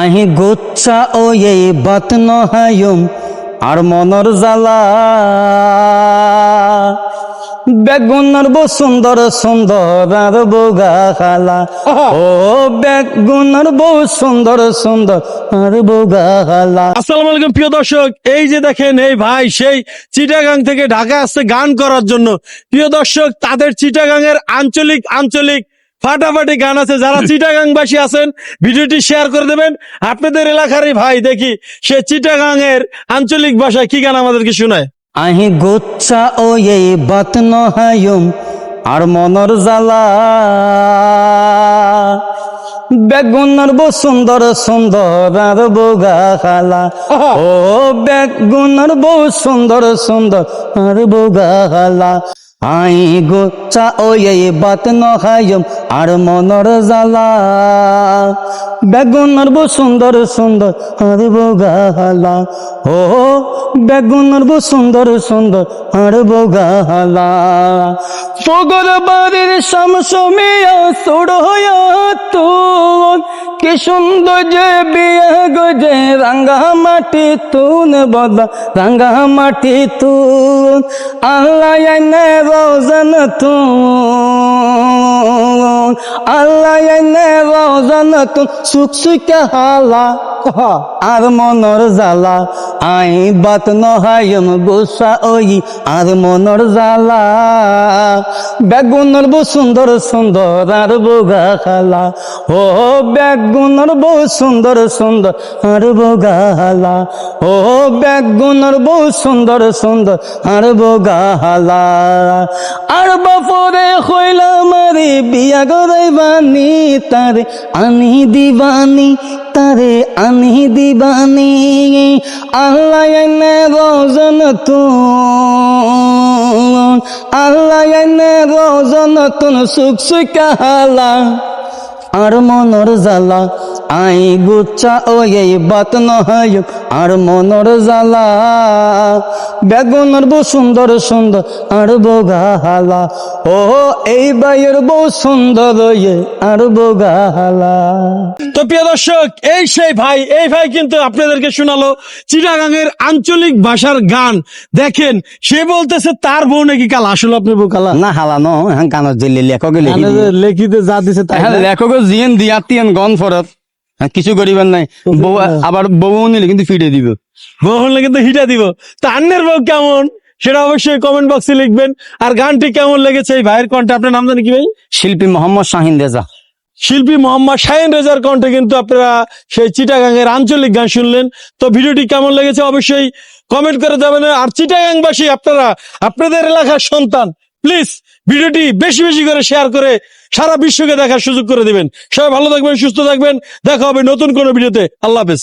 আহি গোচ্ছা ও এই বাত নহায়ুম আর মনর জ্বালা। বেগুনের বো সুন্দর সুন্দর আর বোগা খালা ও বেগুনের বো সুন্দর সুন্দর আর বোগা খালা আসসালামু আলাইকুম প্রিয় দর্শক। এই যে দেখেন এই ভাই সেই চিটাগাং থেকে ঢাকা আসছে গান করার জন্য। প্রিয় দর্শক তাদের চিটাগাং এর আঞ্চলিক আঞ্চলিক ফাটাফাটি গান আছে যারা চিটাগাং বাসী আছেন ভিডিওটি শেয়ার করে দেবেন। আপনাদের এলাকারই ভাই দেখি সে চিটাগাং এর আঞ্চলিক ভাষায় কি গান আমাদেরকে শোনায়? আহি গোচ্ছা ও এই বাত নহায়ুম আর মনর জ্বালা। বেগুনের বো সুন্দর সুন্দর আর বোগা খালা। ও বেগুনের বো সুন্দর সুন্দর আর বোগা খালা। আই গোচ্ছা ও এই বাত নহায়ুম আর মনর জ্বালা। বেগুনের বো সুন্দর সুন্দর আর বোগা খালা ও, বেগুনের বো সুন্দর সুন্দর আর বোগা খালা পগর বাড়ির সমসমিয়া সুড়হয়া তুন কি সুন্দর যে বিয়ে গজে রাঙ্গা মাটি তুন বদা রাঙ্গা মাটি তুন, আল্লাহ এনে রোজন তুন, আল্লাহ রোজন তুন, সুখ সুখ হালা আর মনর জালা আই বাত নহায়ম গোসা ওই, আর মনর জালা বেগুনের বো সুন্দর সুন্দর, আর বোগা খালা। ও বেগুনের বো সুন্দর সুন্দর, আর বোগা হালা ও বেগুনের বো সুন্দর সুন্দর, আর বোগা হালা আর বাপরে হইলা মারি বিয়া গরাই বানি তারে, আনি দিবানি তারে আনি দিবানি, আল্লাহ এনে রোজন তুন, আল্লাহ রোজন তুন, সুখ সুখ হালা। আর মনর জালা আই গুচ্ছা ও এই বাত নহায়। আর মনর জালা বেগুনের বউ সুন্দর সুন্দর, আর বোগা হালা। ও, এই বাইয়ের বউ সুন্দর আর বোগা হালা। তো প্রিয় দর্শক এই সেই ভাই এই ভাই কিন্তু আপনাদেরকে শোনালো চিটাগাং এর আঞ্চলিক ভাষার গান। দেখেন সে বলতেছে তার বউ নাকি কালা? আসলে আপনি বউ কালা? না হালা ন হ্যাঁ কানত দিল্লি লেখকে লেখিতে যা দিছে তাই হ্যাঁ লেখক জিয়েন দিয়াতিয়ান গন ফরত। হ্যাঁ, কিছু করিবেন নাই। বউ আবার বউ নিলে কিন্তু ফিরে দিব। বউ হলে কিন্তু হিটা দিব। তা আন্নের বউ কেমন? সেটা অবশ্যই কমেন্ট বক্সে লিখবেন। আর গানটি কেমন লেগেছে এই ভাইয়ের কণ্ঠে? আপনার নাম জানি কি ভাই? শিল্পী মোহাম্মদ শাহিন রেজা। শিল্পী মোহাম্মদ শাহিন রেজার কণ্ঠে কিন্তু আপনারা সেই চিটাগাং এর আঞ্চলিক গান শুনলেন। তো ভিডিওটি কেমন লেগেছে অবশ্যই কমেন্ট করে যাবেন আর চিটাগাংবাসী, আপনারা, আপনাদের এলাকার সন্তান প্লিজ ভিডিওটি বেশি বেশি করে শেয়ার করে সারা বিশ্বকে দেখার সুযোগ করে দিবেন। সবাই ভালো থাকবেন, সুস্থ থাকবেন। দেখা হবে নতুন কোনো ভিডিওতে। আল্লাহ হাফেজ।